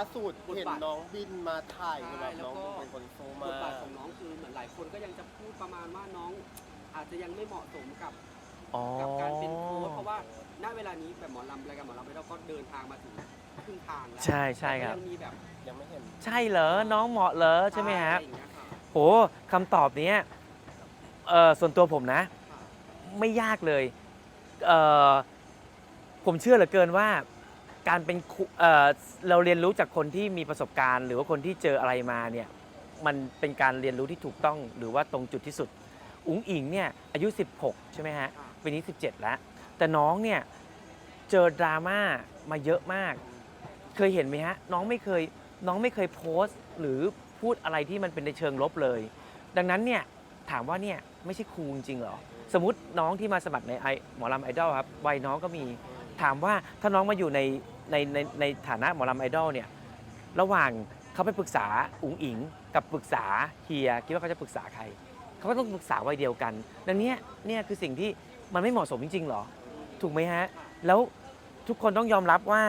ล่าสุดบทบาทเห็นน้องบินมาถ่ายใช่แบบน้องแล้วก็เป็นคนโซบมาทบาทของน้องคือเหมือนหลายคนก็ยังจะพูดประมาณว่าน้อง อาจจะยังไม่เหมาะสมกับอ๋อ กับการเป็นโค้ชเพราะว่าณเวลานี้แบบหมอลำรายการหมอลำไปเราก็เดินทางมาถึงครึ่งทางแล้วใช่ใช่ครับ แต่ก็ยังมีแบบยังไม่เห็น ใช่เหรอ น้องเหมาะเหรอใช่ไหมฮะ อรอย่างเงี้ยค่ะโหคำตอบเนี้ยเออส่วนตัวผมนะค่ะไม่ยากเลยเออผมเชื่อเหลือเกินว่า การเป็นครูเอ่อเราเรียนรู้จากคนที่มีประสบการณ์ หรือว่าคนที่เจออะไรมาเนี่ยมันเป็นการเรียนรู้ที่ถูกต้องหรือว่าตรงจุดที่สุด อุ๋งอิงเนี่ยอายุ 16 ใช่ไหมฮะปีนี้ 17 แล้ว แต่น้องเนี่ยเจอดราม่ามาเยอะมาก เคยเห็นไหมฮะน้องไม่เคยน้องไม่เคยโพสต์ หรือพูดอะไรที่มันเป็นในเชิงลบเลย ดังนั้นเนี่ยถามว่าเนี่ยไม่ใช่ครูจริงๆเหรอ สมมติน้องที่มาสมัครในไอหมอลำไอดอลครับวัยน้องก็มีถามว่าถ้าน้องมาอยู่ใน ในในในฐานะหมอลำไอดอลเนี่ยระหว่างเขาไปปรึกษาอุ๋งอิง กับปรึกษาเฮียคิดว่าเขาจะปรึกษาใคร เขาก็ต้องปรึกษาวัยเดียวกัน ดังนี้เนี่ยคือสิ่งที่มันไม่เหมาะสมจริงๆหรอ ถูกไหมฮะ แล้วทุกคนต้องยอมรับว่า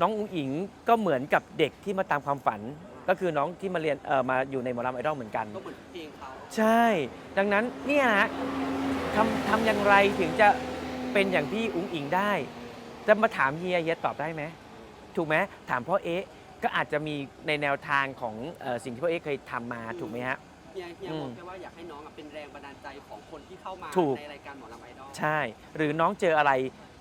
น้องอุ๋งอิงก็เหมือนกับเด็กที่มาตามความฝัน ก็คือน้องที่มาเรียนมาอยู่ในหมอลำไอดอลเหมือนกันก็เหมือนเพลงเขาใช่ ดังนั้นเนี่ยนะฮะทำทำอย่างไรถึงจะเป็นอย่างที่อุ๋งอิงได้ จะมาถามเฮียเฮียตอบได้ไหมถูกไหมถามพ่อเอ๊ะก็อาจจะมีในแนวทางของเออสิ่งที่พ่อเอ๊ะเคยทำมาถูกไหมฮะ เฮียเฮียอืมบอกแค่ว่าอยากให้น้องอะเป็นแรงบันดาลใจของคนที่เข้ามาถูก ในรายการหมอลำไอดอล ใช่ หรือน้องเจออะไร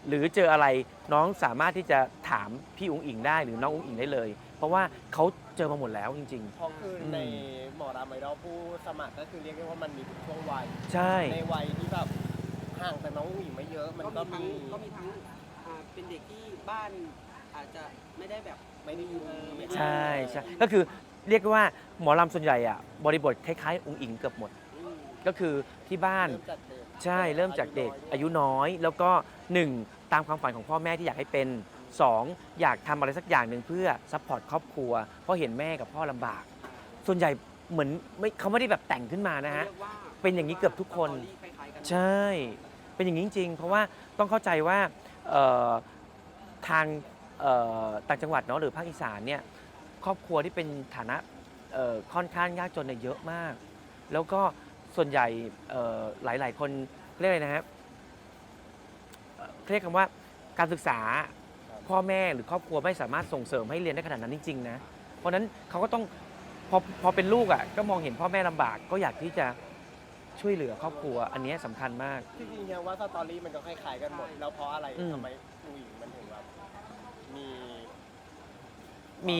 หรือเจออะไรน้องสามารถที่จะถามพี่อุ๋งอิงได้หรือน้องอุ๋งอิงได้เลย เพราะว่าเขาเจอมาหมดแล้วจริง เพราะคืออมในหมอรามไอดอลผู้สมัครก็คือเรียกได้ว่ามันมีทุกช่วงวัย ๆ ใช่ ในวัยที่แบบห่างแต่น้องอุ๋งอิงไม่เยอะ มันก็ก็มีทั้งมีก็มีทั้งอ่า เป็นเด็กที่บ้านอาจจะไม่ได้แบบไม่ได้อยู่เออไม่ได้ใช่ใช่ก็คือเรียกว่าหมอลำส่วนใหญ่อะบริบทคล้ายๆอุ๋งอิงเกือบหมด อืมก็คือที่บ้านเริ่มจากเด็กใช่เริ่มจากเด็กอายุน้อย แล้วก็หนึ่งตามความฝันของพ่อแม่ที่อยากให้เป็นสองอยากทำอะไรสักอย่างหนึ่งเพื่อซัพพอร์ตครอบครัว เพราะเห็นแม่กับพ่อลำบาก ส่วนใหญ่เหมือนไม่เขาไม่ได้แบบแต่งขึ้นมานะฮะรียกว่าเป็นอย่างนี้เกือบทุกคน สตอรี่คล้ายๆกัน ใช่ เป็นอย่างนี้จริงๆ เพราะว่าต้องเข้าใจว่าเอ่อ ทางต่างจังหวัดเนาะหรือภาคอีสานเนี่ยครอบครัวที่เป็นฐานะค่อนข้างยากจนเนี่ยเยอะมาก แล้วก็ส่วนใหญ่หลาย ๆ คนเรียกอะไรนะครับเรียกคำว่าการศึกษาพ่อแม่หรือครอบครัวไม่สามารถส่งเสริมให้เรียนได้ขนาดนั้นจริงๆนะ เพราะฉะนั้นเขาก็ต้องพอพอเป็นลูกอะก็มองเห็นพ่อแม่ลำบากก็อยากที่จะ ช่วยเหลือครอบครัว อันเนี้ยสำคัญมากที่จริงๆว่าสตอรี่มันก็คล้ายๆกันหมด แล้วเพราะอะไรอืม ทำไมอุ๋งอิงมันถึงแบบมี มี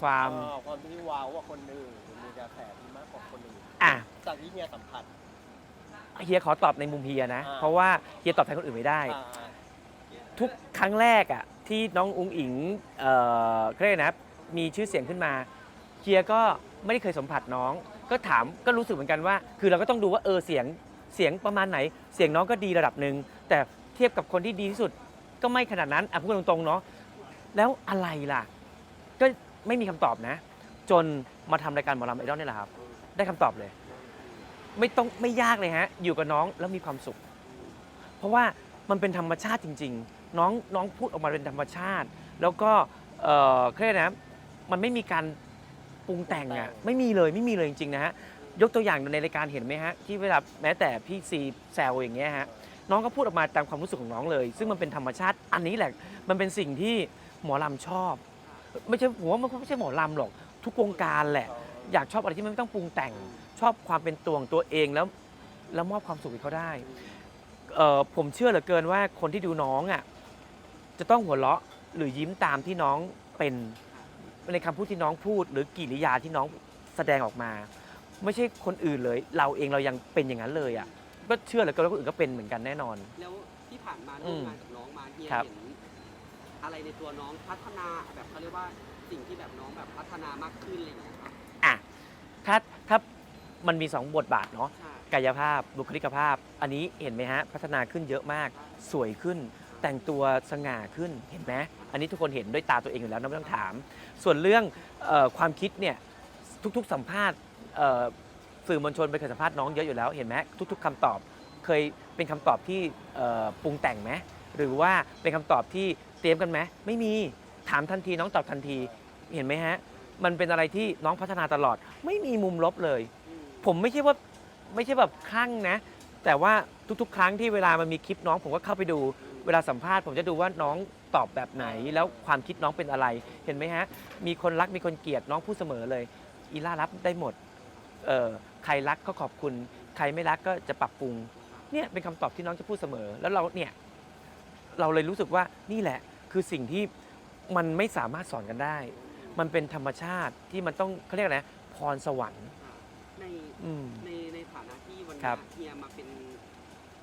ความเอ่อความที่ว้าวกว่าคนอื่นมีกระแสที่มากกว่าคนอื่นอะ จากที่เนี่ยสัมผัส เฮียขอตอบในมุมเฮียนะ อ่า เพราะว่าเฮียตอบแทนคนอื่นไม่ได้ อ่าทุกครั้งแรกอะที่น้องอุงอิงเอ่อเขาเรียกนะ มีชื่อเสียงขึ้นมาเฮียก็ ไม่ได้เคยสัมผัสน้อง ก็ถามก็รู้สึกเหมือนกันว่า คือเราก็ต้องดูว่าเออเสียงเสียงประมาณไหน เสียงน้องก็ดีระดับหนึ่งแต่เทียบกับคนที่ดีที่สุดก็ไม่ขนาดนั้นอะพูดตรงๆเนาะแล้วอะไรล่ะ ก็ไม่มีคำตอบนะ จนมาทำรายการหมอลำไอดอลนี่แหละครับ ได้คำตอบเลย ไม่ต้องไม่ยากเลยฮะ อยู่กับน้องแล้วมีความสุข เพราะว่ามันเป็นธรรมชาติจริง ๆ น้องน้องพูดออกมาเป็นธรรมชาติ แล้วก็เออเครียกนะมันไม่มีการ ปรุงแต่งอะไม่มีเลยไม่มีเลยจริงๆนะฮะยกตัวอย่างในรายการเห็นไหมฮะที่เวลาแม้แต่พี่ซีแซวอย่างเงี้ยฮะน้องก็พูดออกมาตามความรู้สึกของน้องเลย ซึ่งมันเป็นธรรมชาติ อันนี้แหละ มันเป็นสิ่งที่หมอลำชอบ ไม่ใช่ผมว่ามันไม่ใช่หมอลำหรอก ทุกวงการแหละ อยากชอบอะไรที่มันไม่ต้องปรุงแต่ง ชอบความเป็นตัวของตัวเองแล้วแล้วมอบความสุขให้เขาได้เอ่อผมเชื่อเหลือเกินว่าคนที่ดูน้องอะจะต้องหัวเราะหรือยิ้มตามที่น้องเป็น ในคำพูดที่น้องพูด หรือกิริยาที่น้องแสดงออกมา ไม่ใช่คนอื่นเลย เราเองเรายังเป็นอย่างนั้นเลยอะก็เชื่อเหลือเกินว่าคนอื่นก็เป็นเหมือนกันแน่นอน แล้วที่ผ่านมาอืร่วมมงานกับน้องมาเฮียครับ เห็นอะไรในตัวน้องพัฒนาแบบเขาเรียกว่าสิ่งที่แบบน้องแบบพัฒนามากขึ้นอะไรอย่างเงี้ยครับอะถ้าถ้ามันมีสองบทบาทเนาะ ใช่กายภาพบุคลิกภาพ อันนี้เห็นไหมฮะ พัฒนาขึ้นเยอะมาก สวยขึ้น แต่งตัวสง่าขึ้นเห็นไหม อันนี้ทุกคนเห็นด้วยตาตัวเองอยู่แล้วนะไม่ต้องถาม ส่วนเรื่องออความคิดเนี่ยทุกๆสัมภาษณ์สื่อมวลชนไปเคยสัมภาษณ์น้องเยอะอยู่แล้วเห็นไหมทุก ๆคำตอบเคยเป็นคำตอบที่ปรุงแต่งไหมหรือว่าเป็นคำตอบที่เตรียมกันไหมไม่มีถามทันทีน้องตอบทันทีเห็นไหมฮะมันเป็นอะไรที่น้องพัฒนาตลอด ไม่มีมุมลบเลย ผมไม่ใช่ว่าไม่ใช่แบบคลั่งนะ แต่ว่าทุกๆ ครั้งที่เวลามันมีคลิปน้องผมก็เข้าไปดู เวลาสัมภาษณ์ผมจะดูว่าน้องตอบแบบไหน แล้วความคิดน้องเป็นอะไร เห็นไหมฮะ มีคนรักมีคนเกลียดน้องพูดเสมอเลย อีล่ารับได้หมดเออใครรักก็ขอบคุณ ใครไม่รักก็จะปรับปรุงเนี่ยเป็นคำตอบที่น้องจะพูดเสมอ แล้วเราเนี่ยเราเลยรู้สึกว่านี่แหละคือสิ่งที่มันไม่สามารถสอนกันได้ มันเป็นธรรมชาติที่มันต้องเขาเรียกอะไรนะพรสวรรค์ในอืมในในฐานะที่วันครันี้บเฮียมาเป็น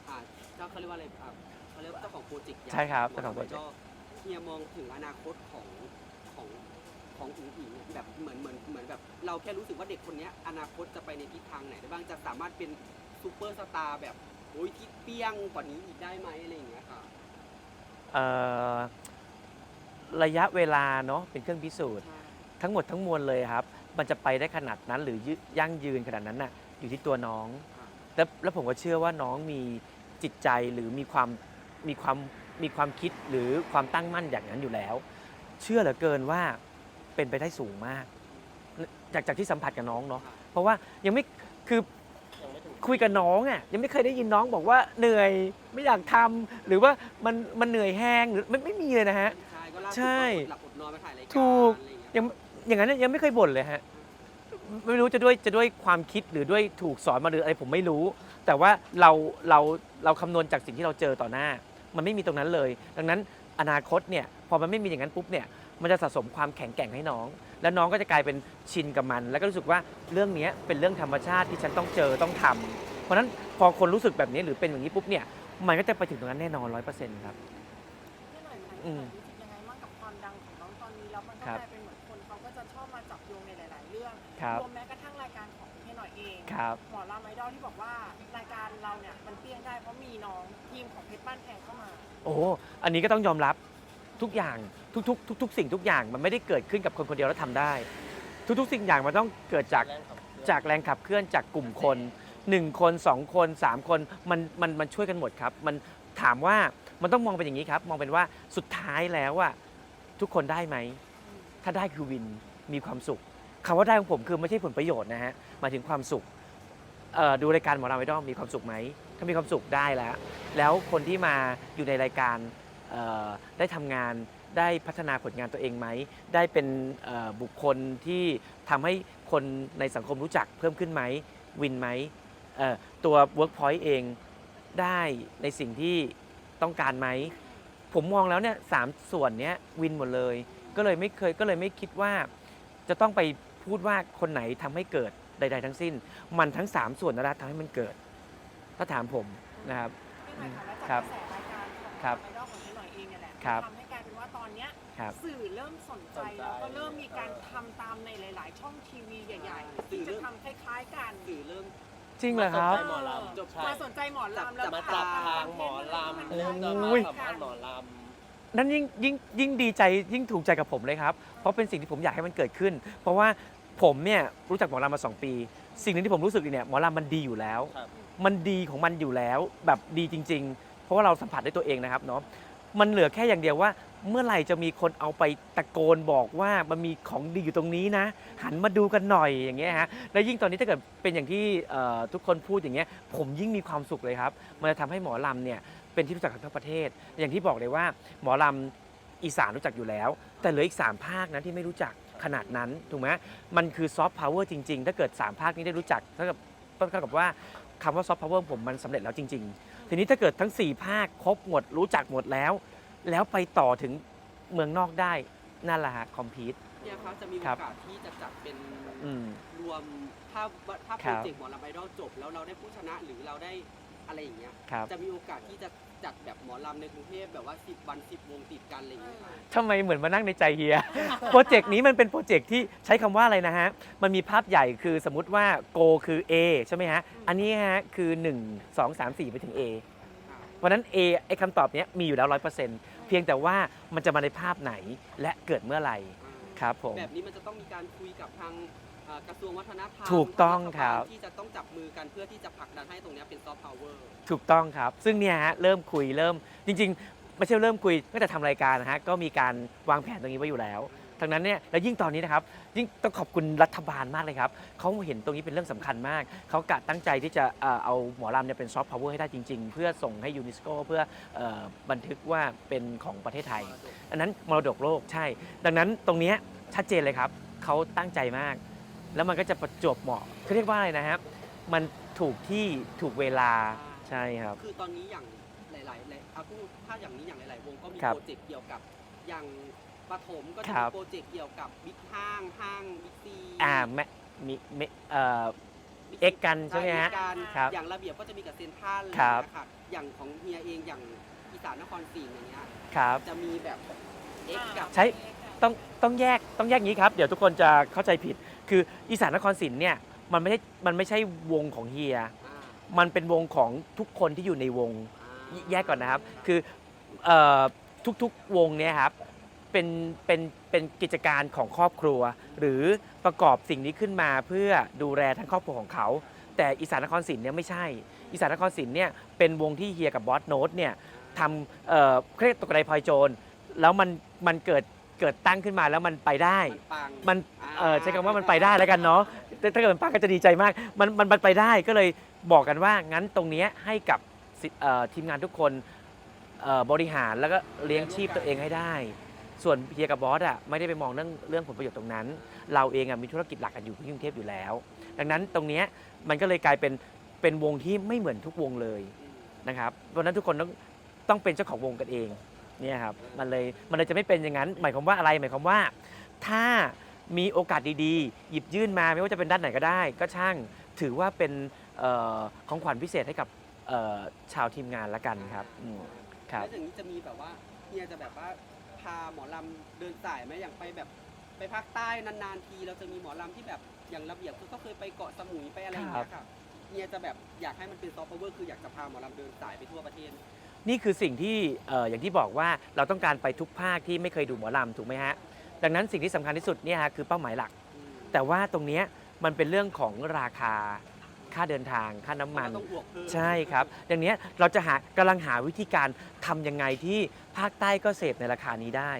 อ่าเจ้าเขาเรียกว่าอะไรอ่า เขาเรียกว่าเจ้าของโปรเจกต์ใหญ่ใช่ครับหมเจ้าของโปรเจกต์ เฮียมองถึงอนาคตของของของอุ๋งอิงเนี่ยแบบเหมือนเหมือนเหมือนแบบ เราแค่รู้สึกว่าเด็กคนเนี้ยอนาคตจะไปในทิศทางไหนได้บ้างจะสามารถเป็นซูเปอร์สตาร์แบบโอ้ยที่เปี้ยงกว่านี้อีกได้ไหมอะไรอย่างเงี้ยค่ะ เอ่อระยะเวลาเนาะเป็นเครื่องพิสูจน์ใช่ทั้งหมดทั้งมวลเลยครับ มันจะไปได้ขนาดนั้นหรือยึยั่งยืนขนาดนั้นน่ะอยู่ที่ตัวน้องแล้วแล้วผมก็เชื่อว่าน้องมีจิตใจหรือมีความ มีความมีความคิดหรือความตั้งมั่นอย่างนั้นอยู่แล้ว เชื่อเหลือเกินว่าเป็นไปได้สูงมาก จากจากที่สัมผัสกับน้องเนาะเพราะว่ายังไม่คือยังไม่ถึงคุยกับน้องอะยังไม่เคยได้ยินน้องบอกว่าเหนื่อยไม่อยากทำหรือว่ามันมันเหนื่อยแห้งหรือไม่ไม่มีเลยนะฮะใช่ก็ล่าสุดใช่ก็อดหลับอดนอนมาถ่ายรายการถูกอะไรอย่างเงี้ยยังอย่างนั้นยังไม่เคยบ่นเลยฮะไม่รู้จะด้วยจะด้วยความคิดหรือด้วยถูกสอนมาหรืออะไรผมไม่รู้ แต่ว่าเราเราเราคำนวณจากสิ่งที่เราเจอต่อหน้า มันไม่มีตรงนั้นเลย ดังนั้นอนาคตเนี่ยพอมันไม่มีอย่างนั้นปุ๊บเนี่ยมันจะสะสมความแข็งแกร่งให้น้อง แล้วน้องก็จะกลายเป็นชินกับมัน แล้วก็รู้สึกว่าเรื่องเนี้ยเป็นเรื่องธรรมชาติที่ฉันต้องเจอต้องทำเพราะฉะนั้นพอคนรู้สึกแบบนี้หรือเป็นอย่างนี้ปุ๊บเนี่ยมันก็จะไปถึงตรงนั้นแน่นอนร้อยเปอร์เซ็นต์ครับพี่หน่อยคะอืมรู้สึกยังไงบ้างกับความดังของน้องตอนนี้แล้วมันก็ครับกลายเป็นเหมือนคนเขาก็จะชอบมาจับโยงในหลาย ๆ เรื่องครับรวมแม้ก ครับ หมอรามไอดอลที่บอกว่ารายการเราเนี่ยมันเปรี้ยงได้เพราะมีน้องทีมของเพชรบ้านแพงเข้ามา โอ้โหอันนี้ก็ต้องยอมรับทุกอย่างทุกๆทุกๆสิ่งทุกอย่างมันไม่ได้เกิดขึ้นกับคนคนเดียวแล้วทำได้ ทุกๆ สิ่งอย่างมันต้องเกิดจากแรงขับเคลื่อนจากแรงขับเคลื่อนจากกลุ่มคนหนึ่งคนสองคนสามคนมันมันมันช่วยกันหมดครับ มันถามว่ามันต้องมองเป็นอย่างนี้ครับ มองเป็นว่าสุดท้ายแล้วอะทุกคนได้ไหม ถ้าได้คือวินมีความสุขคำว่าได้ของผมคือไม่ใช่ผลประโยชน์นะฮะหมายถึงความสุข เอ่อดูรายการหมอลำไอดอลมีความสุขไหมถ้ามีความสุขได้แล้ว แล้วคนที่มาอยู่ในรายการเอ่อได้ทำงานได้พัฒนาผลงานตัวเองไหม ได้เป็นเอ่อบุคคลที่ทำให้คนในสังคมรู้จักเพิ่มขึ้นไหมวินไหมเอ่อตัว Workpoint เองได้ในสิ่งที่ต้องการไหม ผมมองแล้วเนี่ยสามส่วนเนี้ยวินหมดเลย ก็เลยไม่เคยก็เลยไม่คิดว่าจะต้องไปพูดว่าคนไหนทำให้เกิด ใด ๆ ทั้งสิ้น มันทั้ง 3 ส่วนนั่นแหละทำให้มันเกิด ถ้าถามผมนะครับ พี่หน่อยคะและครัจากบกระแสรายการของครับไอดอลของพี่หน่อยเองเนี่ยแหละครับ ทำให้กลายเป็นว่าตอนเนี้ยครับ สื่อเริ่มสนใจแล้วก็เริ่มมีการทำตามในหลาย ๆ ช่องทีวีใหญ่ๆที่จะทำคล้ายๆกันสื่อเริ่ม จริงเหรอครับสนใจหมอลำจบใช่ มาสนใจหมอลำแล้วจับมาก็จับทำทางหมอลำให้เริ่มนจะคมาล้ยๆสัมภาษณ์หมอลนั่นยิ่งยิ่งยิ่งดีใจยิ่งถูกใจกับผมเลยครับ เพราะเป็นสิ่งที่ผมอยากให้มันเกิดขึ้น เพราะว่า ผมเนี่ยรู้จักหมอลำมา2ปี สิ่งหนึงที่ผมรู้สึกเนี่ยหมอลำมันดีอยู่แล้ว ครับ มันดีของมันอยู่แล้วแบบดีจริง ๆ เพราะว่าเราสัมผัสได้ตัวเองนะครับเนาะมันเหลือแค่อย่างเดียวว่า เมื่อไหร่จะมีคนเอาไปตะโกนบอกว่ามันมีของดีอยู่ตรงนี้นะ หันมาดูกันหน่อยอย่างเงี้ยฮะแล้วยิ่งตอนนี้ถ้าเกิดเป็นอย่างที่เอ่อทุกคนพูดอย่างเงี้ยผมยิ่งมีความสุขเลยครับ มันจะทำให้หมอลำเนี่ยเป็นที่รู้จักกันทั้งประเทศ อย่างที่บอกเลยว่าหมอลำอีสานรู้จักอยู่แล้ว แต่เหลืออีก3ภาคนะที่ไม่รู้จัก ขนาดนั้นถูกไหมมันคือซอฟต์พาวเวอร์จริง ๆ ถ้าเกิด 3 ภาคนี้ได้รู้จักเท่ากับเท่ากับว่าคำว่าซอฟต์พาวเวอร์ผมมันสำเร็จแล้วจริง ๆ ทีนี้ถ้าเกิดทั้ง 4 ภาคครบหมดรู้จักหมดแล้ว แล้วไปต่อถึงเมืองนอกได้นั่นแหละฮะคอมพิวต์เนี่ยครับจะมีโอครับ กาสที่จะจัดเป็นอืม รวมถ้าถ้าคโปรัรบ เจกต์หมอลำไอดอลจบ แล้วเราได้ผู้ชนะหรือเราได้ อะไรอย่างเงี้ยครับจะมีโอกาสที่จะจัดแบบหมอลำในกรุงเทพแบบว่า10วัน10วงติดกันอะไรอย่างเงี้ยครับทำไมเหมือนมานั่งในใจเฮีย โปรเจกต์นี้มันเป็นโปรเจกต์ที่ใช้คำว่าอะไรนะฮะ มันมีภาพใหญ่คือสมมติว่าโกคือ A ใช่ไหมฮะ อันนี้ฮะคือ 1 2 3 4 ไปถึง A เพราะฉะนั้น A ไอ้คำตอบเนี้ยมีอยู่แล้ว 100%เพียงแต่ว่ามันจะมาในภาพไหนและเกิดเมื่อไหร่ครับผม แบบนี้มันจะต้องมีการคุยกับทาง เอ่อกระทรวงวัฒนธรรมถูกต้องทาครับฐาลที่จะต้องจับมือกันเพื่อที่จะผลักดันให้ตรงเนี้ยเป็นซอฟต์พาวเวอร์ ถูกต้องครับ ซึ่งเนี่ยฮะเริ่มคุยเริ่มจริงไม่ใช่เริ่มคุยตั้งแต่ทำรายการนะฮะก็มีการวางแผนตรงนี้ไว้อยู่แล้วทั้งนั้นเนี่ยแล้วยิ่งตอนนี้นะครับยิ่งต้องขอบคุณรัฐบาลมากเลยครับเขาเห็นตรงนี้เป็นเรื่องสำคัญมาก เขากะตั้งใจที่จะเอ่อเอาหมอลำเนี่ยเป็นซอฟต์พาวเวอร์ให้ได้จริง ๆ เพื่อส่งให้ยูเนสโกเพื่อเอ่อบันทึกว่าเป็นของประเทศไทย อันนั้นมรดกโลกใช่ ดังนั้นตรงเนี้ยชัดเจนเลยครับเขาตั้งใจมาก แล้วมันก็จะประจวบเหมาะเขาเรียกว่าอะไรนะครับ มันถูกที่ถูกเวลาใช่ครับ คือตอนนี้อย่างหลายๆหลายเอาพูดถ้าอย่างนี้อย่างหลายๆ วงก็มีครับโปรเจกต์เกี่ยวกับอย่างปฐมก็จะครัมีบ โปรเจกต์เกี่ยวกับบิ๊กห้างห้างบิ๊กซีอ่าแม่มีเมเอ่อเอ็กกันใช่ไหมฮะกันครับอย่างระเบียบก็จะมีกับเซ็นทรัลครับ นะครับอย่างของเฮียเองอย่างอีสานนครศรีอย่างเงี้ยครับ จะมีแบบเอ็กกับ ใช้ ต้องต้องแยกต้องแยกงี้ครับ เดี๋ยวทุกคนจะเข้าใจผิด คืออีสานนครศรีเนี่ยมันไม่ใช่มันไม่ใช่วงของเฮียอ่ามันเป็นวงของทุกคนที่อยู่ในวงอ่าแยกก่อนนะครับ คือเอ่อทุกๆวงเนี่ยครับเป็นเป็นเป็นกิจการของครอบครัว หรือประกอบสิ่งนี้ขึ้นมาเพื่อดูแลทั้งครอบครัวของเขา แต่อีสานนครศรีเนี่ยไม่ใช่ อีสานนครศรีเนี่ยเป็นวงที่เฮียกับบอสโน้ตเนี่ยทำเอ่อเครียกตกกระไดพลอยโจรแล้วมันมันเกิด เกิดตั้งขึ้นมาแล้วมันไปได้ มันปัง มันเอ่อใช้คำว่ามันไปได้แล้วกันเนาะแต่ถ้าเกิดมันปังก็จะดีใจมาก มันมันมันไปได้ก็เลยบอกกันว่างั้นตรงเนี้ยให้กับสิเอ่อทีมงานทุกคนเอ่อบริหารแล้วก็เลี้ยงชีพตัวเองให้ได้ ส่วนเฮียกับบอสอะไม่ได้ไปมองเรื่องเรื่องผลประโยชน์ตรงนั้น เราเองอะมีธุรกิจหลักกันอยู่ที่กรุงเทพอยู่แล้ว ดังนั้นตรงเนี้ยมันก็เลยกลายเป็นเป็นวงที่ไม่เหมือนทุกวงเลยนะครับเพราะฉะนั้นทุกคนต้องต้องเป็นเจ้าของวงกันเอง เนี่ยครับมันเลยมันเลยจะไม่เป็นอย่างนั้น หมายความว่าอะไรหมายความว่า ถ้ามีโอกาสดีๆ หยิบยื่นมาไม่ว่าจะเป็นด้านไหนก็ได้ ก็ช่างถือว่าเป็นเออของขวัญพิเศษให้กับเอ่อชาวทีมงานละกันครับอืมครับแล้วอย่างนี้จะมีแบบว่าเฮียจะแบบว่าพาหมอลำเดินสายไหมอย่างไปแบบไปภาคใต้นานๆทีเราจะมีหมอลำที่แบบอย่างระเบียบก็เคยไปเกาะสมุยไปอะไรอย่างเงี้ยค่ะเฮียจะแบบอยากให้มันเป็นซอฟต์พาวเวอร์คืออยากจะพาหมอลำเดินสายไปทั่วประเทศ นี่คือสิ่งที่เอ่ออย่างที่บอกว่าเราต้องการไปทุกภาคที่ไม่เคยดูหมอลำถูกไหมฮะดังนั้นสิ่งที่สำคัญที่สุดเนี่ยฮะคือเป้าหมายหลัก แต่ว่าตรงเนี้ยมันเป็นเรื่องของราคาค่าเดินทางค่าน้ำมันก็ต้องบวกเพิ่มใช่ครับ ดังเนี้ยเราจะหากำลังหาวิธีการทำยังไงที่ภาคใต้ก็เสพในราคานี้ได้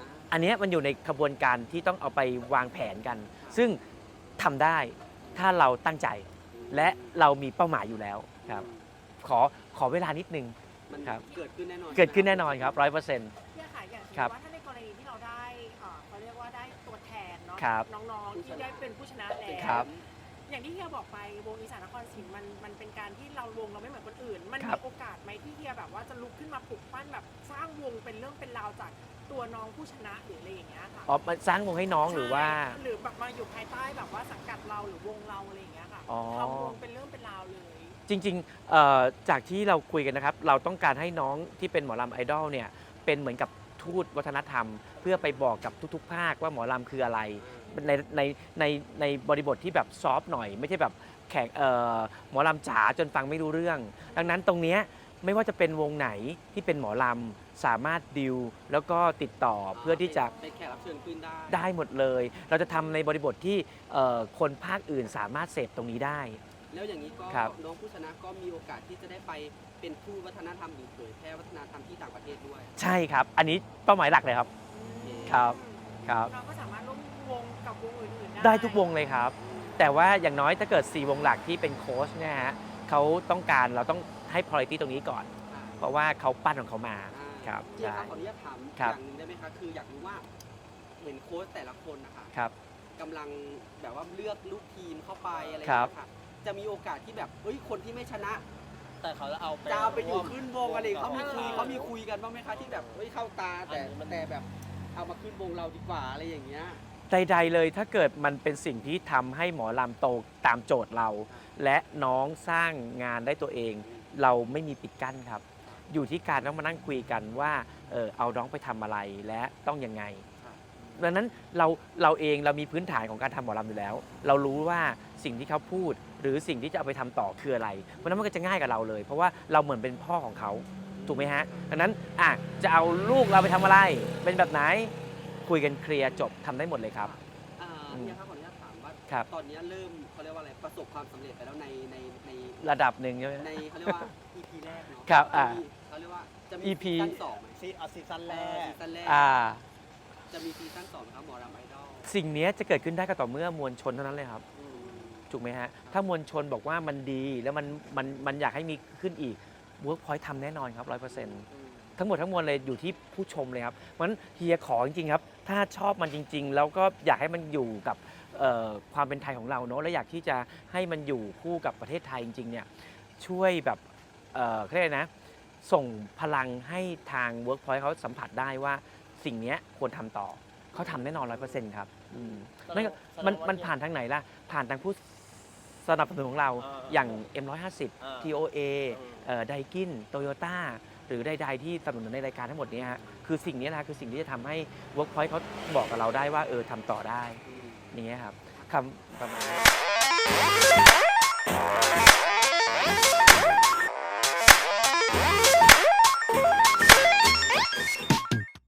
อ่าอันเนี้ยมันอยู่ในกระบวนการที่ต้องเอาไปวางแผนกัน ซึ่งทำได้ถ้าเราตั้งใจ และเรามีเป้าหมายอยู่แล้วครับ ขอขอเวลานิดนึง มันครับ เกิดขึ้นแน่นอนเกิดขึ้นแน่นอนครับร้อยเปอร์เซ็นต์ เนี่ยค่ะอย่างสมครัมบติว่าถ้าในกรณีที่เราได้เอ่อเขาเรียกว่าได้ตัวแทนเนาะครับน้องๆที่ได้เป็นผู้ชนะแล้วครับ อย่างที่เฮียบอกไปวงอีสานนครศรีมันมันเป็นการที่เราวงเราไม่เหมือนคนอื่น มันคมีรับโอกาสไหมที่เฮียแบบว่าจะลุกขึ้นมาปลุกปั้นแบบสร้างวงเป็นเรื่องเป็นราวจากตัวน้องผู้ชนะหรืออะไรอย่างเงี้ยค่ะอ๋อมันสร้างวงให้น้องหรือว่า ใช่หรือแบบมาอยู่ภายใต้แบบว่าสังกัดเราหรือวงเราอะไรอย่างเงี้ยค่ะอ๋อ ทำวงเป็นเรื่องเป็นราวเลย จริงๆเอ่อจากที่เราคุยกันนะครับ เราต้องการให้น้องที่เป็นหมอลำไอดอลเนี่ยเป็นเหมือนกับทูตวัฒนธรรม เพื่อไปบอกกับทุกๆ ภาคว่าหมอลำคืออะไร ในในในในบริบทที่แบบซอฟต์หน่อย ไม่ใช่แบบแขกเอ่อหมอลำจ๋าจนฟังไม่รู้เรื่อง ดังนั้นตรงเนี้ยไม่ว่าจะเป็นวงไหนที่เป็นหมอลำสามารถดิวแล้วก็ติดต่อเพื่อที่จะเป็นแขกรับเชิญขึ้นได้ ได้หมดเลย เราจะทำในบริบทที่เอ่อคนภาคอื่นสามารถเสพตรงนี้ได้ แล้วอย่างนี้ก็ครับ น้องผู้ชนะก็มีโอกาสที่จะได้ไปเป็นผู้วัฒนธรรมหรือเผยแพร่วัฒนธรรมที่ต่างประเทศด้วยใช่ครับ อันนี้เป้าหมายหลักเลยครับ ครับครับ เราก็สามารถร่วมวงกับวงอื่นๆได้ได้ทุกวงเลยครับ แต่ว่าอย่างน้อยถ้าเกิด 4 วงหลักที่เป็นโค้ชเนี่ยฮะเขาต้องการเราต้องให้ priority ตรงนี้ก่อนอ่าเพราะว่าเขาปั้นของเขามา ครับเฮียใช่ครับขออนุญาตถามอครับ ย่างหนึงได้ไหมคะคืออยากรู้ว่าเห็นโค้ชแต่ละคนนะคะครับ กำลังแบบว่าเลือกลูกทีมเข้าไปอะไรอย่างครัเงี้บยค่ะ จะมีโอกาสที่แบบเฮ้ยคนที่ไม่ชนะ แต่เขาจะเอาไปจะเอาไปอยู่ขึ้นวงอะไรเขามีคุยออเขามีคุยกันบ้างไหมคะที่แบบเฮ้ยเข้าตาแต่อันนี้มันแต่แบบเอามาขึ้นวงเราดีกว่าอะไรอย่างเงี้ย ใดๆเลยถ้าเกิดมันเป็นสิ่งที่ทำให้หมอลำโตตามโจทย์เรา และน้องสร้างงานได้ตัวเอง เราไม่มีปิดกั้นครับ อยู่ที่การต้องมานั่งคุยกันว่าเออเอาน้องไปทำอะไรและต้องยังไงครับ ดังนั้นเราเราเองเรามีพื้นฐานของการทำหมอลำอยู่แล้ว เรารู้ว่าสิ่งที่เขาพูด หรือสิ่งที่จะเอาไปทำต่อคืออะไรเพราะฉะนั้นมันก็จะง่ายกับเราเลย เพราะว่าเราเหมือนเป็นพ่อของเขาถูกไหมฮะดังนั้นอะจะเอาลูกเราไปทำอะไร เป็นแบบไหนคุยกันเคลียร์จบทำได้หมดเลยครับอ่าอืมเนี่ยครับขออนุญาตถามว่าครับ ตอนนี้เริ่มเขาเรียกว่าอะไรประสบความสำเร็จไปแล้วในในในระดับหนึ่งใช่ไหม ในเขาเรียกว่า EP แรกเนาะครับอ่าจะมีเขาเรียกว่าจะมี EP ซีซั่นสองไหมซีเอาซีซั่นแรเออกซีซั่นแรกอ่า จะมีซีซั่นสองไหมครับหมอรำไอดอลสิ่งเนี้ยจะเกิดขึ้นได้ก็ต่อเมื่อมวลชนเท่านั้นเลยครับ อืมถูกไหมฮะ ถ้ามวลชนบอกว่ามันดีแล้วมันมันมันอยากให้มีขึ้นอีก Workpoint ทำแน่นอนครับร้อยเปอร์เซ็นต์อืมทั้งหมดทั้งมวลเลยอยู่ที่ผู้ชมเลยครับเพราะฉะนั้นเฮียขอจริงๆครับ ถ้าชอบมันจริง ๆ แล้วก็อยากให้มันอยู่กับเอ่อความเป็นไทยของเราเนอะและอยากที่จะให้มันอยู่คู่กับประเทศไทยจริงๆเนี่ยช่วยแบบเอ่อเขาเรียกอะไรนะ ส่งพลังให้ทาง Workpoint เขาสัมผัสได้ว่า สิ่งนี้ควรทำต่อ เขาทำแน่นอนร้อยเปอร์เซ็นต์ครับนั่นก็มันมันผ่านทางไหนล่ะ ผ่านทางผู้สนับสนุนของเราอ่าอย่าง M150 อ่า TOA ไดกินโตโยต้าหรือใดๆที่สนับสนุนในรายการทั้งหมดเนี้ยฮะคือสิ่งนี้นะคือสิ่งที่จะทำให้ Workpoint เขาบอกกับเราได้ว่าเออทำต่อได้นี่างครับคำประมาณ Thank you.